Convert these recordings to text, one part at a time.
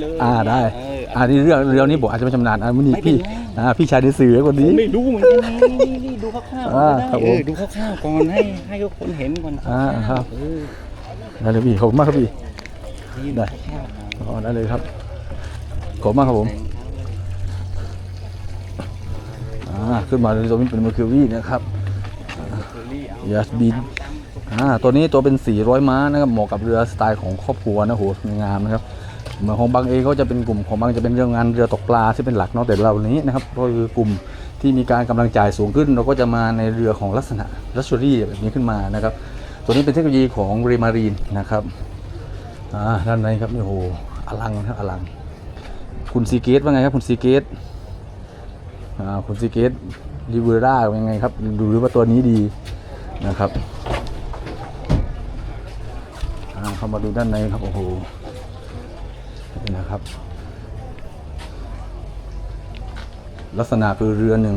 เลยอ่าได้เอออ่านี่เรื่องเรื่องนี้ผมอาจจะไม่ชำนาญอ่าวันนี้ไม่เป็นพี่ไรอ่าพี่ชายในสื่อคนผนี้ มไม่รู้เหมือนกันนะนี่นี่ดูคร่าวๆอ่าก็ครับได้ผมเออดูคร่าวๆก่อนให้ให้ทุกคนเห็นก่อนอ่าครับ เออได้เลยพี่ขอบคุณมากครับพี่ นี่ได้ คร่าวๆก่อนอ๋อได้เลยครับ ขอบคุณมากครับผม อ่าขึ้นมาเลยตัวนี้เป็นเมอร์คิวรีนะครับเชอรี่เอายาสบินอ่าตัวนี้ตัวเป็น 400 ม้านะครับเหมาะกับเรือสไตล์ของครอบครัวนะโหงามนะครับ เหมือนของบางเองก็จะเป็นกลุ่มของบางจะเป็นเรื่องงานเรือตกปลาที่เป็นหลักเนาะแต่เรานี้นะครับก็คือกลุ่มที่มีการกำลังจ่ายสูงขึ้น เราก็จะมาในเรือของลักษณะลักชัวรี่แบบนี้ขึ้นมานะครับตัวนี้เป็นเทคโนโลยีของเรมารีนนะครับอ่าด้านในครับนี่โอ้โหอลังครับอลัง คุณซีเกตว่าไงครับคุณซีเกตอ่าคุณซีเกตริเวร่าเป็นไงครับดูว่าตัวนี้ดีนะครับอ่าเข้ามาดูด้านในครับโอ้โห นะครับ ลักษณะคือเรือหนึ่ง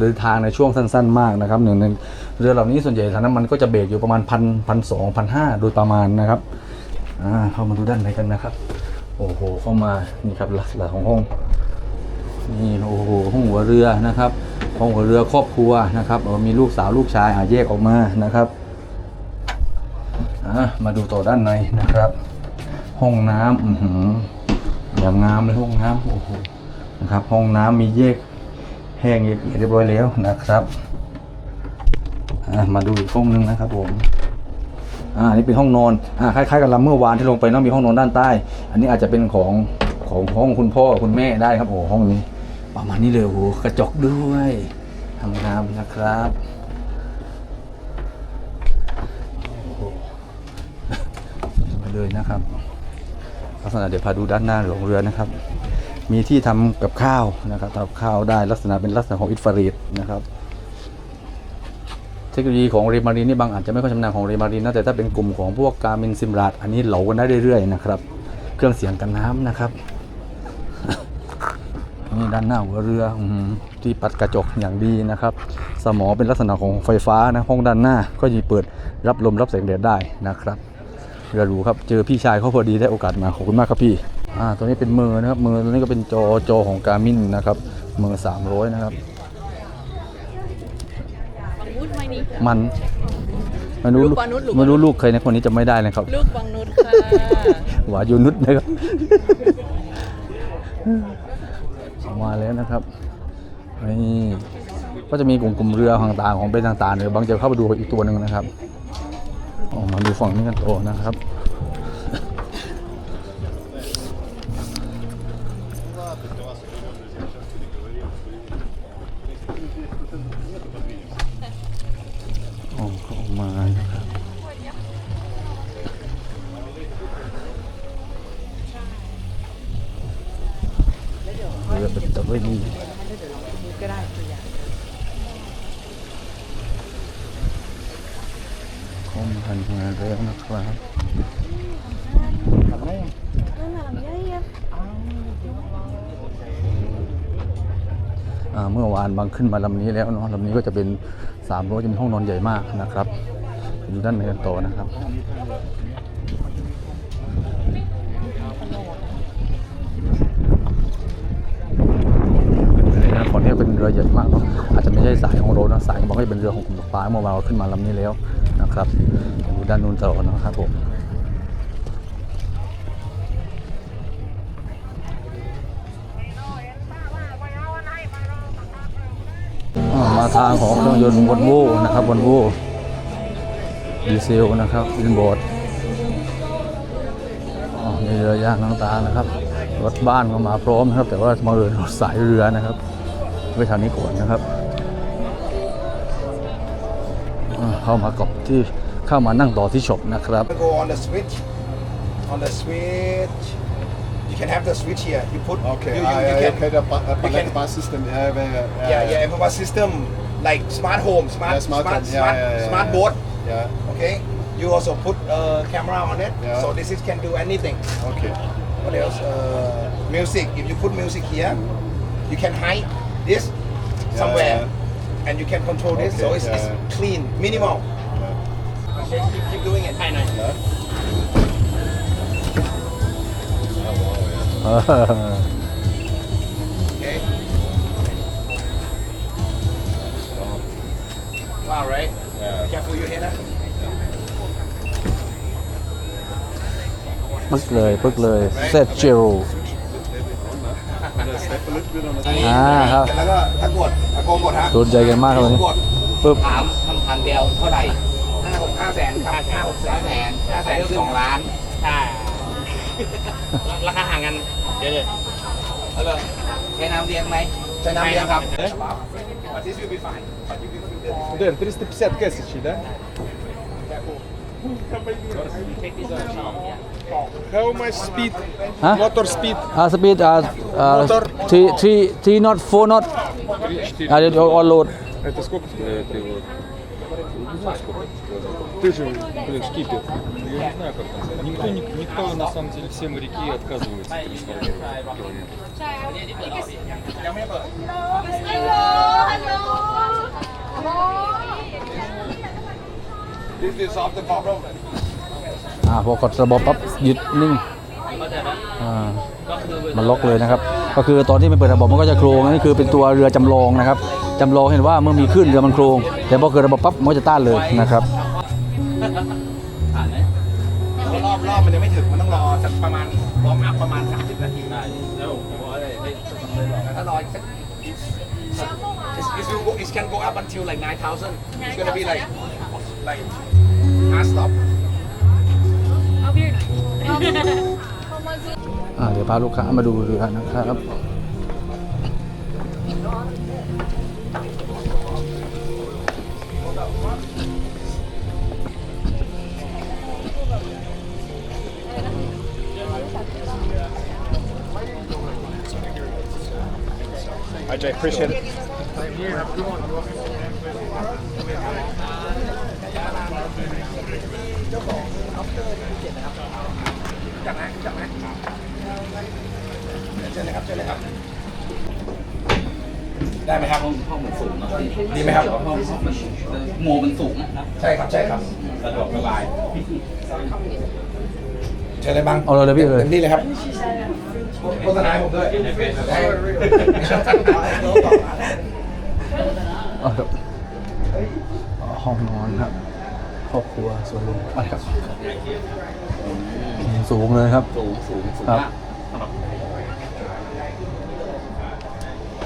เดินทางในช่วงสั้น ๆ มากนะครับหนึ่งในเรือเหล่านี้ส่วนใหญ่ทางน้ำมันก็จะเบรกอยู่ประมาณพันพันสองพันห้าโดยประมาณนะครับอ่าเข้ามาดูด้านในกันนะครับ โอ้โหเข้ามานี่ครับลักษณะของห้องนี่โอ้โหห้องหัวเรือนะครับห้องหัวเรือครอบครัวนะครับมีลูกสาวลูกชายอะแยกออกมานะครับมาดูต่อด้านในนะครับ ห้องน้ำ อย่างงามเลยห้องน้ำโอ้โหนะครับ ห้องน้ำมีแยกแห้งแยกเรียบร้อยแล้วนะครับมาดูอีกห้องหนึงนะครับผมอ่านี่เป็นห้องนอนอ่าคล้ายๆกับลำเมื่อวานที่ลงไปเนาะมีห้องนอนด้านใต้ อันนี้อาจจะเป็นของของห้องคุณพ่อคุณแม่ได้ครับโอ้ห้องนี้ประมาณนี้เลยโอ้กระจกด้วยทำงามนะครับโอ้โหมาเลยนะครับ ลักษณะเดี๋ยวพาดูด้านหน้าของเรือนะครับ มีที่ทำกับข้าวนะครับทำกับข้าวได้ลักษณะเป็นลักษณะของอินฟราเรดนะครับ เทคโนโลยีของเรมารีนนี่บางอาจจะไม่ค่อยชำนาญของเรมารีนนะแต่ถ้าเป็นกลุ่มของพวกการมินซิมราดอันนี้เหลากันได้เรื่อยๆนะครับ เครื่องเสียงกันน้ำนะครับนี่ด้านหน้าหัวเรือที่ปัดกระจกอย่างดีนะครับ สมอเป็นลักษณะของไฟฟ้านะห้องด้านหน้าก็จะเปิดรับลมรับแสงแดดได้นะครับ เรือหรูครับ เจอพี่ชายเขาพอดีได้โอกาสมาขอบคุณมากครับพี่อ่าตัวนี้เป็นมือนะครับมือตัวนี้ก็เป็นจอจอของการมินนะครับมือ300นะครับบังนุชไหมนี่มันไม่รู้ลูกปานุชหรือไม่รู้ลูกใครในคนนี้จะไม่ได้นะครับ ลูกบังนุชค่ะหวายูนุชนะครับมาแล้วนะครับนี่ก็จะมีกลุ่มกลุ่มเรือต่างๆของเป็นต่างๆเดี๋ยวบางจะเข้าไปดูอีกตัวหนึ่งนะครับ ออกมาดูฝั่งนี้กันโตนะครับ ออกเข้ามานะครับ เรือเป็นตะเวน ก็ได้ตัวอย่าง เข้มาทำงาแล้วนะครับทำได้ยังอ่าเมื่อวานบางขึ้นมาลำนี้แล้วเนาะลำนี้ก็จะเป็น3ามร้อจะมีห้องนอนใหญ่มากนะครับอยู่ด้านในกันต่อนะครับนี่นะฝั่งนี้เป็นเรือใหญ่มากเนาะอาจจะไม่ใช่สายของเรนะสายของบางก็จะเป็นเรือของกลุ่มตกปลาเมื่อวานเราขึ้นมาลำนี้แล้ว ครับอยู่ด้านนู้นต่อนะครับผมมาทางของเครื่องยนต์วอลโวนะครับวอลโวดีเซลนะครับบินบอร์ดอ๋อมีเรือย่างต่างๆนะครับรถบ้านก็มาพร้อมนะครับ แต่ว่ามาเรือสายเรือนะครับไว้ทางนี้ก่อนนะครับ เข้ามาเกาะที่เข้ามานั่งต่อที่ช็อปนะครับ go on the switch. On the switch, you can have the switch here. You put. Okay, You, you, I, you I, can. okay, the bu- uh, you like can- bus system. Yeah, yeah, yeah. Yeah, yeah. Everyone system like smart home, smart, Yeah, smart smart, home. Yeah, smart, yeah, yeah, smart yeah. boat. Yeah. Okay. You also put a camera on it, Yeah. so this is can do anything. Okay. What else? Uh, music. If you put music here, you can hide this somewhere, yeah. and you can control this. So Okay, it's, yeah, it's yeah. clean, minimal. Yeah. Okay, keep, keep doing it. Hi, nice. Yeah. Oh, wow, yeah. เออ Okay. Wow, right? Careful your head, huh? ปึ๊กเลยปึ๊กเลยเซตเจโร อ่าครับ แล้วก็ถ้ากด ถ้ากกดฮะ โดนใจกันมากครับวันนี้ กด ปึ๊บ ถามคำพันเดียวเท่าไหร่ห้าหกห้าแสนครับห้าหกแสนแสนห้าแสนสองล้าน ใช่ราคาห่างกันเยอะเลย เอาเลยใช้น้ำเลี้ยงไหม ใช้น้ำเลี้ยงครับ Дэн, 350 кэсичей, да? How much speed? ฮะ Motor speed? อ่าสปีดอ่าอ่า Motor ทีทีทีน็อตโฟน็อต 3-4. อ่าเดี๋ยวออนโหลด Это сколько стоит его? Не знаю, сколько это стоит. Ты же, блин, шкипер. Я не знаю, как там. Никто, не- никто, на самом деле, все моряки отказываются трансформировать километр. This will solve the problem อ่าพอกดระบบปั๊บหยุดนิ่ง อ่ามันล็อกเลยนะครับ ก็คือตอนที่มันเปิดระบบมันก็จะโครงอันนี่คือเป็นตัวเรือจำลองนะครับจำลองเห็นว่าเมื่อมีขึ้นเรือมันโครงแต่พอเกิดระบบปั๊บมันก็จะต้านเลยนะครับรอบรอบมันยังไม่ถึงมันต้องรอสักประมาณวอร์มอัพประมาณ 30 นาทีได้แล้วถ้ารออีกสัก It's, it's, will go, it can go up until like 9,000 It's gonna be like like hard stop I'll be your อ่า เดี๋ยวพาลูกค้ามาดูเรือนะครับ I appreciate it. เชิญเลยครับเชิญเลยครับ ได้ไหมครับห้องห้องมันสูงนะพี่ดีไหมครับห้องห้องมันโมมันสูงนะครับใช่ครับใช่ครับสะดวกสบายเชิญเลยบังเอาเลยเลยพี่เลยเต็มที่เลยครับโฆษณาให้ผมด้วยได้อ่าครับห้องนอนครับครอบครัวส่วนรวมไปครับสูงเลยครับ สูงสูงสูงครับ มาก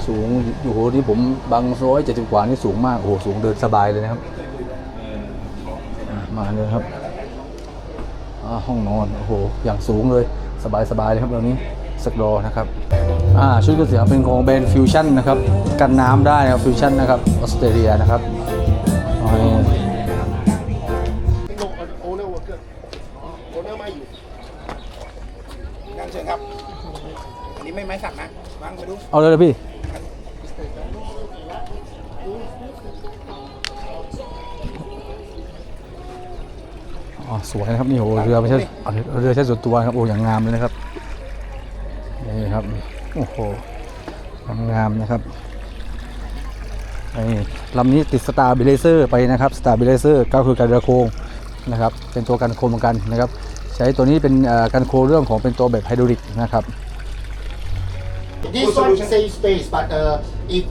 สูงโอ้โหนี่ผมบางร้อยเจ็ดสิบกว่านี่สูงมากโอ้โหสูงเดินสบายเลยนะครับมาเลยครับห้องนอนโอ้โหอย่างสูงเลยสบายสบายเลยครับตรงนี้สักรอนะครับอ่าชุดก๋วยเตี๋ยวเป็นของแบรนด์ฟิวชั่นนะครับกันน้ำได้นะครับฟิวชั่นนะครับออสเตรเลียนะครับอ๋อนี่งั้นเชิญครับอันนี้ไม่ไม้สักนะบังมาดูเอาเลยเลยพี่ สวยนะครับนี่โหเรือไม่ใช่เอาเรือใช้ส่วนตัวนะครับโอ้อย่างงามเลยนะครับนี่ครับโอ้โหงามๆนะครับนี่ลำนี้ติดสตาร์บิเลเซอร์ไปนะครับสตาร์บิเลเซอร์ก็คือการเรือโครงนะครับ เป็นตัวกันโคมเหมือนกันนะครับ ใช้ตัวนี้เป็นเอ่อกันโคเรื่องของเป็นตัวแบบไฮดรอลิกนะครับ This one save space but uh, if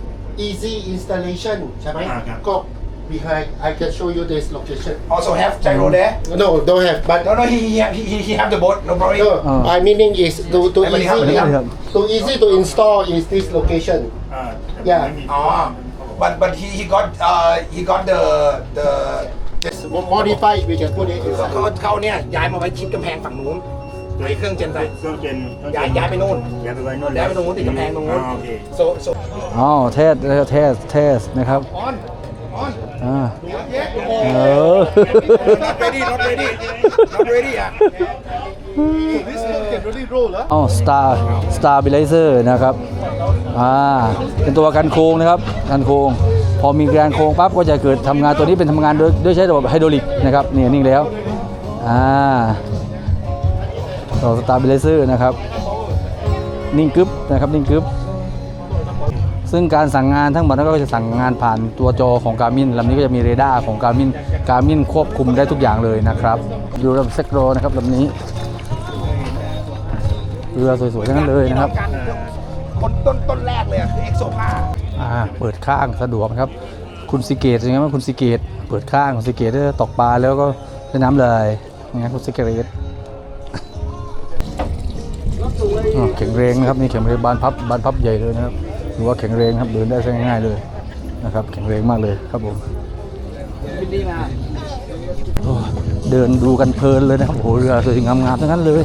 easy installation ใช่ไหมก็ behind I can show you this location also have gyro there no don't have but no no he he he he, he have the boat no problem no Ah. I meaning is to to ไม่เป็นไรครับ easy ไม่เป็นไรครับ to easy to install is this location yeah อ๋อ but but he he got uh he got the the modify we can put it เขา inside เขาเขาเนี่ยย้ายมาไว้ชิดกำแพงฝั่งนู้นไอ้เครื่องเจนใส่เครื่องเจนเครื่องเจนย้ายย้ายไปนู่น ย้ายไปไว้นู่นย้ายไปตรงนู้นติดกำแพงตรงนู้นอ่าโอเค so so อ๋อเทสเทสเทสนะครับ on on อ่า yeah เออ not ready not ready not ready อะ this one can really roll อะอ๋อ Star Stabilizer นะครับ อ่า เป็นตัวกันโค้งนะครับ กันโค้ง พอมีการโค้งปั๊บก็จะเกิดทำงานตัวนี้เป็นทำงานโดยด้วยใช้ระบบไฮดรอลิกนะครับนี่นิ่งแล้ว อ่าตัว Stabilizer นะครับ นิ่งกึ๊บนะครับ นิ่งกึ๊บ ซึ่งการสั่งงานทั้งหมดนั้นก็จะสั่งงานผ่านตัวจอของการมินลำนี้ก็จะมีเรดาร์ของการมินการมินควบคุมได้ทุกอย่างเลยนะครับอยู่ลำเซกโรนะครับลำนี้เรือสวยๆทั้งนั้นเลยนะครับคนต้นต้นแรกเลยอะคือเอ็กโซพาอ่าเปิดข้างสะดวกนะครับ คุณสิเกตยังไงบ้างคุณสิเกต เปิดข้างคุณสิเกตได้ตกปลาแล้วก็เล่นน้ำเลยยังไงคุณสิเกตอ๋อแข็งแรงนะครับนี่แข็งแรงบานพับบานพับใหญ่เลยนะครับ ถือว่าแข็งแรงครับเดินได้ง่ายๆเลยนะครับ แข็งแรงมากเลยครับผมเดินดูกันเพลินเลยนะครับโอ้โหเรือสวยงามๆทั้งนั้นเลย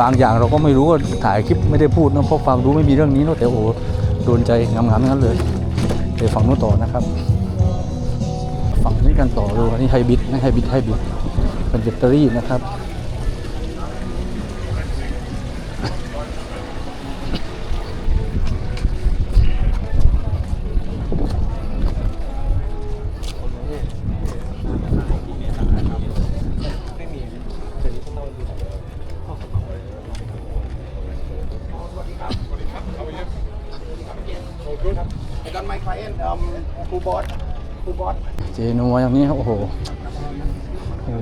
บางอย่างเราก็ไม่รู้ว่าถ่ายคลิปไม่ได้พูดนะเพราะฟังรู้ไม่มีเรื่องนี้เนะแต่โอ้โหโดนใจงามๆทั้งนั้นเลยไปฝั่งนู้นต่อนะครับ ฝั่งนี้กันต่อดูอันนี้ไฮบิดนะไฮบิดไฮบิดเป็นแบตเตอรี่นะครับ นัวอย่างนี้ครับโอ้โห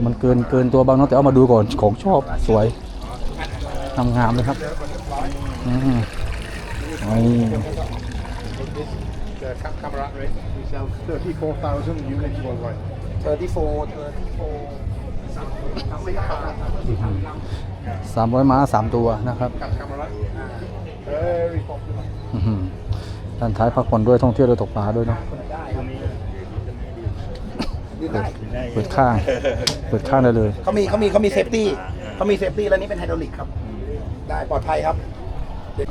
มันเกินเกินตัวบางเนอะแต่เอามาดูก่อนของชอบสวยงามๆเลยครับอืมนี่34,000 units worldwide เทอสามร้อยม้าสามตัวนะครับอื้อหือด้านท้ายพักผ่อนด้วยท่องเที่ยวด้วยตกปลาด้วยเนาะ เปิดข้าง เปิดข้างได้เลย เขามีเขามีเขามีเซฟตี้เขามีเซฟตี้แล้วนี่เป็นไฮดรอลิกครับ ได้ปลอดภัยครับ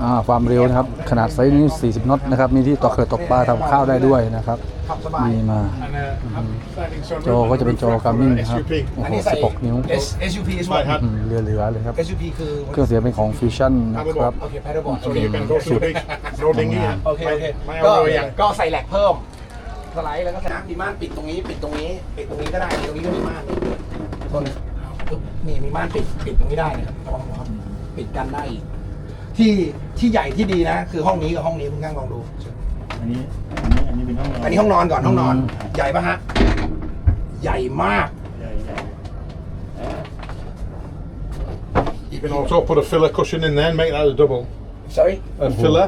อ่าความเร็วนะครับ ขนาดไซส์นี้ 40น็อตนะครับ มีที่ตอกเกิดตกปลาทำข้าวได้ด้วยนะครับขับสบายมีมา and uh, I'm finding some จอก็จะเป็นจอการ์มินนะครับ SUP โอ้อันโหนี้ใส่16 นิ้ว S SUP is what อืมเรือเหลือเลยครับ SUP คือเครื่องเสียงเป็นของฟิวชั่นนะครับ โอเค paddleboard so you can go to the big no dinghy โอเคโอเคไม่ก็เอาเรือยังก็ใส่แหลกเพิ่ม สไลด์แล้วก็ใส่น้ำมีม่านปิดตรงนี้ ปิดตรงนี้ปิดตรงนี้ก็ได้ตรงนี้ก็มีม่านนี่ต้นปึ๊บนี่มีม่านปิดปิดตรงนี้ได้นะครับระวังนะครับปิดกันได้อีกที่ที่ใหญ่ที่ดีนะ คือห้องนี้กับห้องนี้คุณข้างลองดู อันนี้อันนี้อันนี้เป็นห้องนอนอันนี้ห้องนอนก่อนห้องนอนอืมใหญ่ปะฮะใหญ่มาก ใหญ่ใหญ่ You can also put a filler cushion in there and make that a double. sorry A filler,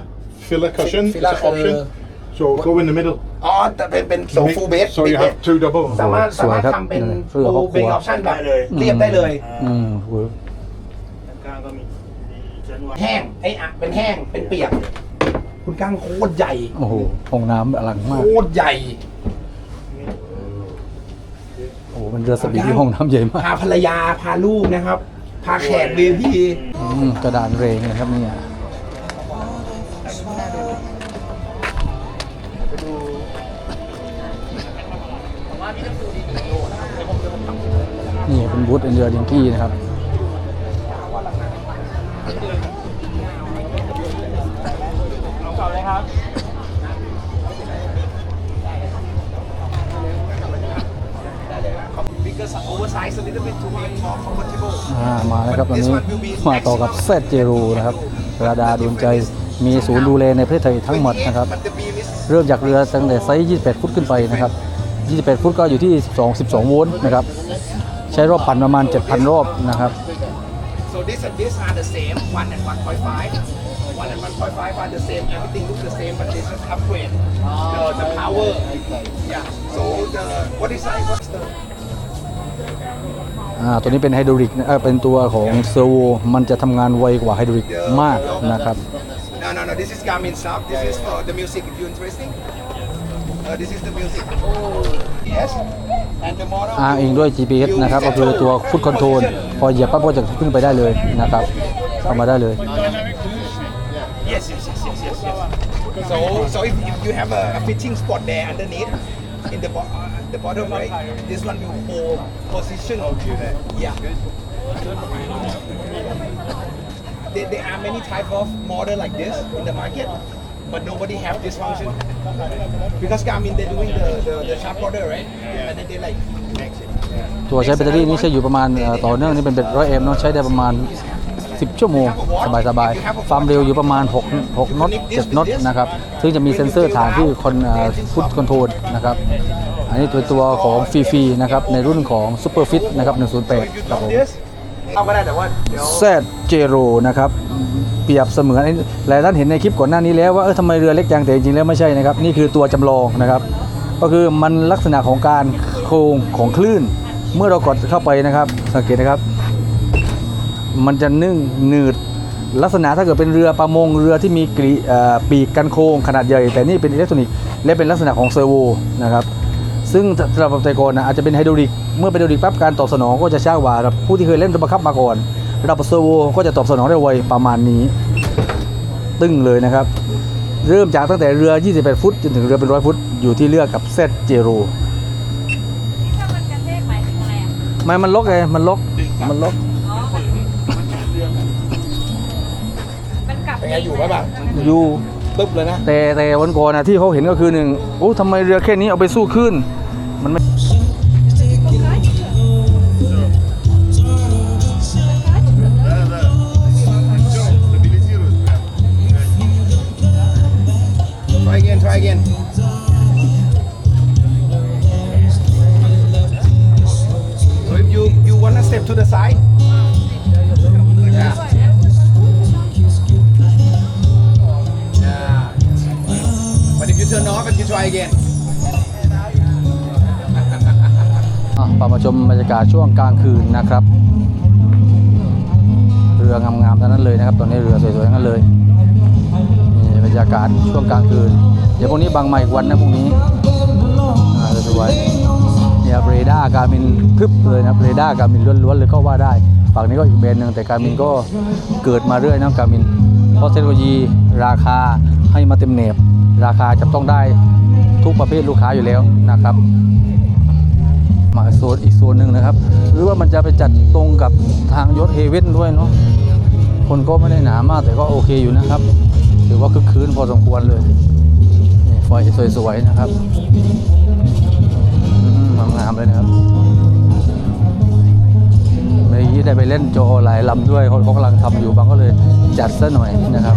filler cushion is Filler an option. So go in the middle. อ๋อแต่เป็นเป็นโซ Make- ฟูเบส So you have two double. สามารถสวยครับสามารถทำเป็นเสื้อครอบครัวเป็นออปชั่นแบบเรียบได้เลย อืมเวิร์กกลางก็มีมีชั้นวางแห้งไอ้อะเป็นแห้งเป็นเปียก คุณก้างโคตรใหญ่โอ้โหห้องน้ำอลังมากโคตรใหญ่โอ้โหมันเรือสปีดที่ห้องน้ำใหญ่มากพาภรรยาพาลูกนะครับ พาแขกเบียพี่อืมกระดานเรงนะครับเนี่ย นี่เป็นบูธเอ็นเดอร์ดิงกี้นะครับ because oversize a little bit to be more comfortable อ่ามาแล้วครับตอนนี้มาต่อกับเซตเจรูนะครับราดาดวงใจมีศูนย์ดูแลในประเทศไทยทั้งหมดนะครับ but the beam is เริ่มจากเรือตั้งแต่ไซส์ 28 ฟุตขึ้นไปนะครับ 28 ฟุตก็อยู่ที่ 12 12 โวลต์นะครับ ใช้รอบปั่นประมาณ 7,000 รอบนะครับ so this and this are the same one and 1.5 one and 1.5 are the same everything looks the same but this is upgrade the the power yeah so the what is that what's the อ่าตัวนี้เป็นไฮดรอลิกนะเอ่อเป็นตัวของเซอร์โวมันจะทำงานไวกว่าไฮดรอลิกมากนะครับ No, no, no. This is Garmin stuff. This is for the music. If you're interested, uh, this is the music. Yes. And the model. อ้างอิงด้วย GPS นะครับก็คือตัวฟุตคอนโทรลพอเหยียบปั๊บก็จะขึ้นไปได้เลยนะครับเข้ามาได้เลย Yes, yes, yes, yes, yes, yes. So, so if, if you have a, a fitting spot there underneath, in the bo- uh, the bottom right, this one will hold position. Yeah. There, there are many type of model like this in the market, but nobody have this function because Garmin they're doing the the, the sharp order, right? And then they like ตัวใช้แบตเตอรี่นี้ใช้อยู่ประมาณเอ่อต่อเนื่องนี่เป็นแบตร้อยเอ็มเนาะใช้ได้ประมาณ 10 ชั่วโมง สบายๆความเร็วอยู่ประมาณ 6 6น็อต7น็อตนะครับ ซึ่งจะมีเซ็นเซอร์ฐานที่คอนฟุตคอนโทรลนะครับ อันนี้ตัวตัวของฟรีๆนะครับ ในรุ่นของ Super Fit นะครับ So 108 if you ครับ drop ผม this, เอาก็ได้แต่ว่าเดี๋ยวแซดเจโรนะครับเป รียบเสมือนหลายท่านเห็นในคลิปก่อนหน้านี้แล้วว่าเออทำไมเรือเล็กจังแต่จริงๆแล้วไม่ใช่นะครับนี่คือตัวจำลองนะครับ ก็คือมันลักษณะของการโครงของคลื่น เมื่อเรากดเข้าไปนะครับ สังเกตนะครับ มันจะนึ่งหนืดลักษณะถ้าเกิดเป็นเรือประมงเรือที่มีกรีปีกกันโค้งขนาดใหญ่ แต่นี่เป็นอิเล็กทรอนิกส์และเป็นลักษณะของเซอร์โวนะครับซึ่งสำหรับแต่ก่อนนะอาจจะเป็นไฮดรอลิก เมื่อเป็นไฮดรอลิกปั๊บการตอบสนองก็จะช้ากว่าผู้ที่เคยเล่นระบบบังคับมาก่อน ระดับเซอร์โวก็จะตอบสนองได้ไวประมาณนี้ ตึ้งเลยนะครับ เริ่มจากตั้งแต่เรือ 28 ฟุต จนถึงเรือเป็นร้อยฟุต อยู่ที่เรือกับเซตเจโรถ้ามันกระเทกหมายถึงอะไรอะไม่มันล็อกไงมันล็อกมันล็อกอ๋อมันกลับเป็นไงอยู่ไหมบ้างอยู่ตึ๊บเลยนะ แต่แต่วันก่อนนะที่เขาเห็นก็คือหนึ่งโอ้ทำไมเรือแค่นี้เอาไปสู้ขึ้นมันไม่ the side yeah yeah but if you turn off and you try again อะพามาชมบรรยากาศช่วงกลางคืนนะครับ เรืองามๆทั้งนั้นเลยนะครับ ตอนนี้เรือสวยๆทั้งนั้นเลยนี่บรรยากาศช่วงกลางคืน เดี๋ยวพรุ่งนี้บางใหม่อีกวันนะพรุ่งนี้อ่าสวยๆ เนี่ยเรดาร์การมินทึบเลยนะเรดาร์การมินล้วนๆเลยก็ว่าได้ฝั่งนี้ก็อีกแบรนด์หนึ่งแต่การมินก็เกิดมาเรื่อยนะการมิน เพราะเทคโนโลยีราคาให้มาเต็มเหนบราคาจับต้องได้ทุกประเภทลูกค้าอยู่แล้วนะครับมาโซนอีกโซนหนึ่งนะครับ หรือว่ามันจะไปจัดตรงกับทางยศเฮเว่นด้วยเนาะคนก็ไม่ได้หนามากแต่ก็โอเคอยู่นะครับถือว่าคึกคืนพอสมควรเลยนี่ไฟสวยๆนะครับ งามเลยนะครับเมื่อกี้ได้ไปเล่นโจหลายลำด้วยเขาเขากำลังทำอยู่บางก็เลยจัดซะหน่อยนะครับ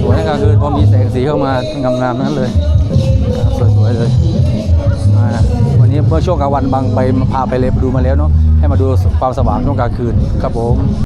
สวยในกลางคืนพอมีแสงสีเข้ามางามๆนั้นเลยสวยๆเลยวันนี้เมื่อช่วงกลางวันบางไปพาไปเลยดูมาแล้วเนาะให้มาดูความสว่างช่วงกลางคืนครับผม